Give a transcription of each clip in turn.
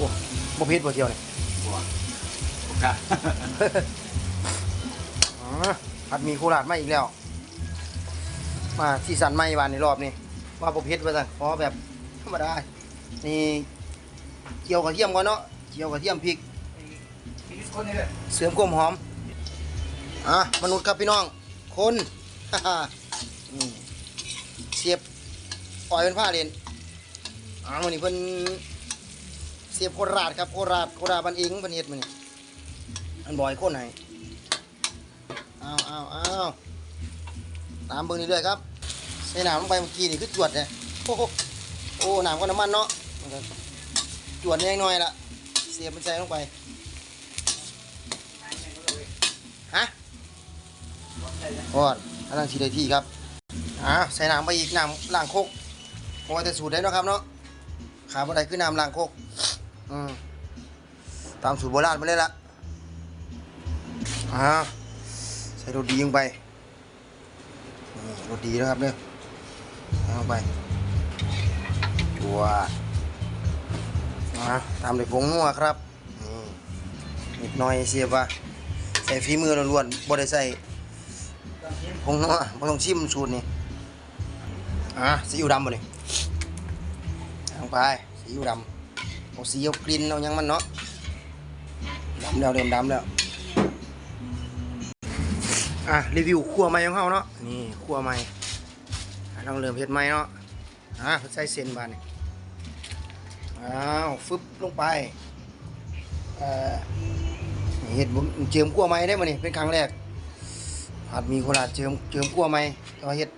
อ้บ่เผ็ดบ่เที่ยวนี่บัวโอเคอ๋อผัดหมีโคราชมาอีกแล้ว มาที่สันไม่วานในรอบนี้ว่าบ่เผ็ดว่าซั่นขอแบบธรรมดานี่เจียวกระเทียมก่อนเนาะเจียวกระเทียมพริกมีคนนี่เลยเสริมความหอม อะ มนุษย์ครับพี่น้อง คนนี่เสียบปล่อยเป็นผ้าเรียนอ่าวันนี้เพิ่น เสียบโคราชครับโคราชโคราชบันเองบันเฮ็ดมันนี่อันบ่อยคนไหนเอาวอ้าวอ้าตามเบิ่งนี่เลยครับใส่น้ำลงไปเมื่อกี้นี่คือจวดเลยโอ้โหโอ้น้ำก็น้ำมันเนาะมันก็จวดแน่น้อยละเสียบมันใส่ลงไปฮะพอดอันนั้นทีได้ที่ครับอ่าใส่น้ำไปอีกน้ำล้างโคกเพราะว่าจะสูตรได้เนาะครับเนาะขาบ่ได้คือน้ำล้างโคก อืมตามสูตรโบราณมาเลยละอ่าใส่รดีลงไปนี่รดีนะครับเนี่ยเอาไปจัวอ่าตามด้วยผงนัวครับนิดหน่อยเสียบว่าใส่ฝีมือล้วนๆบ่ได้ใส่ผงนัวบ่ต้องชิมสูตรนี่อะซีอิ๊วดำบ่นี่ลงไปซีอิ๊วดำ เอาสีเอากลิ่นเอายังมันเนาะดำแล้วเริ่มดำแล้วอะรีวิวครัวใหม่ของเฮาเนาะนี่ครัวใหม่ต้องเริ่มเฮ็ดใหม่เนาะอะใส่เส้นบานนี่อ้าวฟึบลงไปเอ่อเห็ดบ่เจิมกั้วไม้ได้มานี่เป็นครั้งแรกอาจมีโคราชเจิมเจิมกั้วไม้เอาเห็ด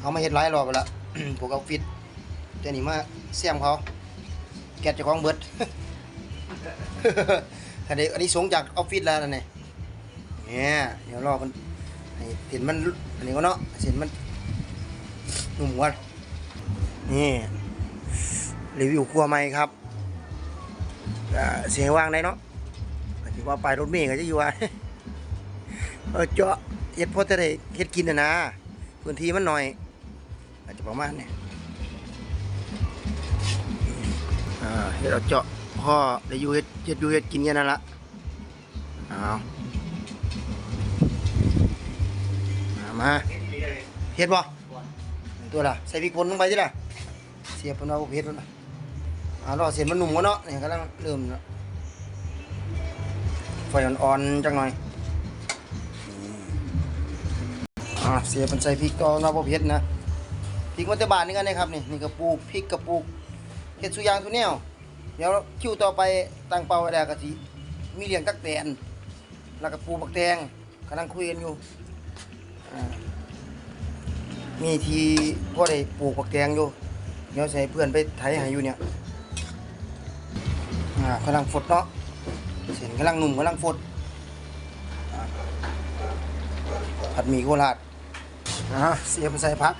เอามาเห็ดหลายรอบไปละพวกเอาฟิตแต่นี่มาเสี่ยมเขา แกะเจ้าของเบิดอันนี้อันนี้สงจากออฟฟิศแล้วนะเนี่ยเนี่ยเดี๋ยวรอมันเห็นมันอันนี้ก็เนาะเห็นมันหนุ่มกันนี่รีวิวครัวใหม่ครับเสียงวางได้เนาะก็สิว่าไปรถเมล์ก็จะอยู่ว่าเออเจาะเฮ็ดพอจะได้เฮ็ดกินนะนะพื้นที่มันหน่อย อาจจะประมาณนี้ อ่าเฮ็ดเอาเจาะพ่อได้อยู่เฮ็ดเฮ็ดอยู่เฮ็ดกินแค่นั้นละเอามามาเฮ็ดบ่ตัวละใส่พริกป่นลงไปสิล่ะเสียบเพิ่นเอาเฮ็ดมันน่ะอ่ารอเส้นมันหนุ่มกว่าเนาะนี่กำลังเริ่มแล้วไฟอ่อนๆจังหน่อยอ่าเสียเป็นใส่พริกต่อนะบ่เผ็ดนะพริกมัตบานนี่กันนะครับนี่นี่กระปูกพริกกระปูก เฮ็ดสุยางทุกแนว เดี๋ยวคิวต่อไปตั้งเป้าไว้แล้วก็สิมีเลี้ยงตักแตนแล้วก็ปูบักแตงกำลังคุยกันอยู่มีทีพ่อได้ปลูกบักแตงอยู่เดี๋ยวให้เพื่อนไปไถให้อยู่เนี่ยกำลังฝดเนาะเส้นกำลังหนุ่มกำลังฟดผัดหมี่โคราชอ่าเสียบใส่ผัก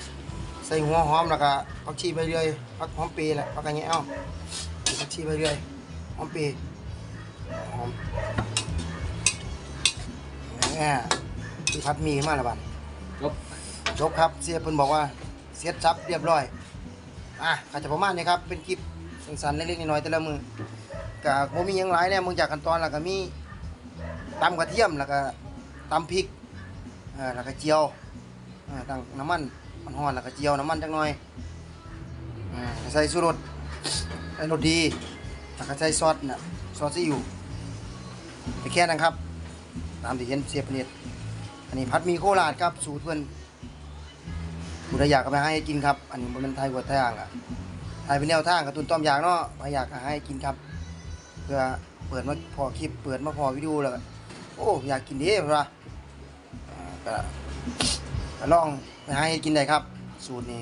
ใส่หัวหอมแล้วก็ผักชีไปเรื่อยผักหอมปีแหละผักกระเงี้ยเอาผักชีไปเรื่อยหอมปีหอมเนี่ยที่ผัดหมี่มาแล้วบัดจบจบครับเสียเพิ่นบอกว่าเสียจับเรียบร้อยอะก็จะประมาณนี้ครับเป็นคลิปสั้นๆเล็กๆน้อยๆแต่ละมือก็บ่มีหยังหลายแน่มึงจากขั้นตอนแล้วก็มีตำกระเทียมแล้วก็ตำพริกเออแล้วก็เจียวเออตั้งน้ำมัน มันร้อนแล้วก็เจียวน้ำมันจักหน่อยอ่าใส่สูรสใส่รสดีแล้วก็ใส่ซอสน่ะซอสซีอิ๊วไปแค่นั้นครับ ตามที่เห็นเสียบเน็ตอันนี้พัดมีโคราชครับสูตรเพิ่นผู้ใดอยากก็ไปให้กินครับ อันนี้บ่แมันไทยกว่าไทยอ่างอะไทยเป็นแนวทางกระตุนต้อมอยากเนาะใครอยากให้กินครับเพื่อเปิดมาพอคลิปเปิดมาพอวิดีโอแล้วโอ้อยากกินเด้พ่ะอ่าก็ ก็ลองไปหาให้กินได้ครับ สูตรนี้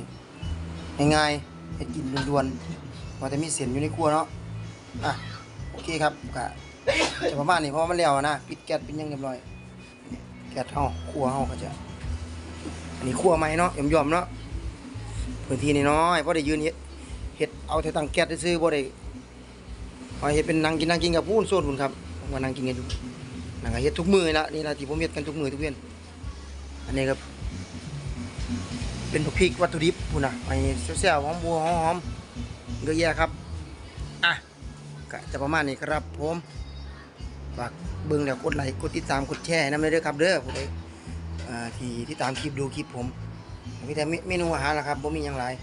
ง่ายๆให้กินด่วนๆว่าแต่มีเสียนอยู่ในครัวเนาะอะโอเคครับก็จะประมาณนี้เพราะมันแล้วนะปิดแก๊สเป็นยังเรียบร้อย แก๊สเฮาครัวเฮาก็จะอันนี้ครัวใหมเนาะยอมๆเนาะพื้นที่น้อยๆพอได้ยืนเฮ็ดเฮ็ดเอาแต่ตั้งแก๊สซื้อๆบ่ได้พอเฮ็ดเป็นนางกินนางกินกับพูนโซนพุ่นครับมว่านางกินกันอยู่นางก็เฮ็ดทุกมือนี่ละนี่ละที่ผมเฮ็ดกันทุกมือทุกเวียนอันนี้ครับ เป็นพริกวัตถุดิบพุ่นะไอ้แซ่บๆหอมบัวหอมๆเยอะแยะครับ อะก็จะประมาณนี้ครับผมฝากเบิ่งแล้วกดไลค์กดติดตามกดแชร์ให้นำเลยเด้ครับเด้อผู้ใดอ่าที่ที่ตามคลิปดูคลิปผมมีแต่เมนูอาหารละครับบ่มีหยังหลาย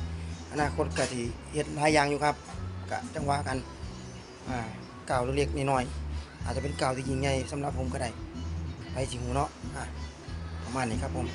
อนาคตก็สิเฮ็ดหลายอย่างอยู่ครับก็จังว่ากันอ่าก้าวเล็กๆน้อยๆอาจจะเป็นก้าวที่ยิ่งใหญ่สำหรับผมก็ได้ไปสิหูเนาะอะประมาณนี้ครับผม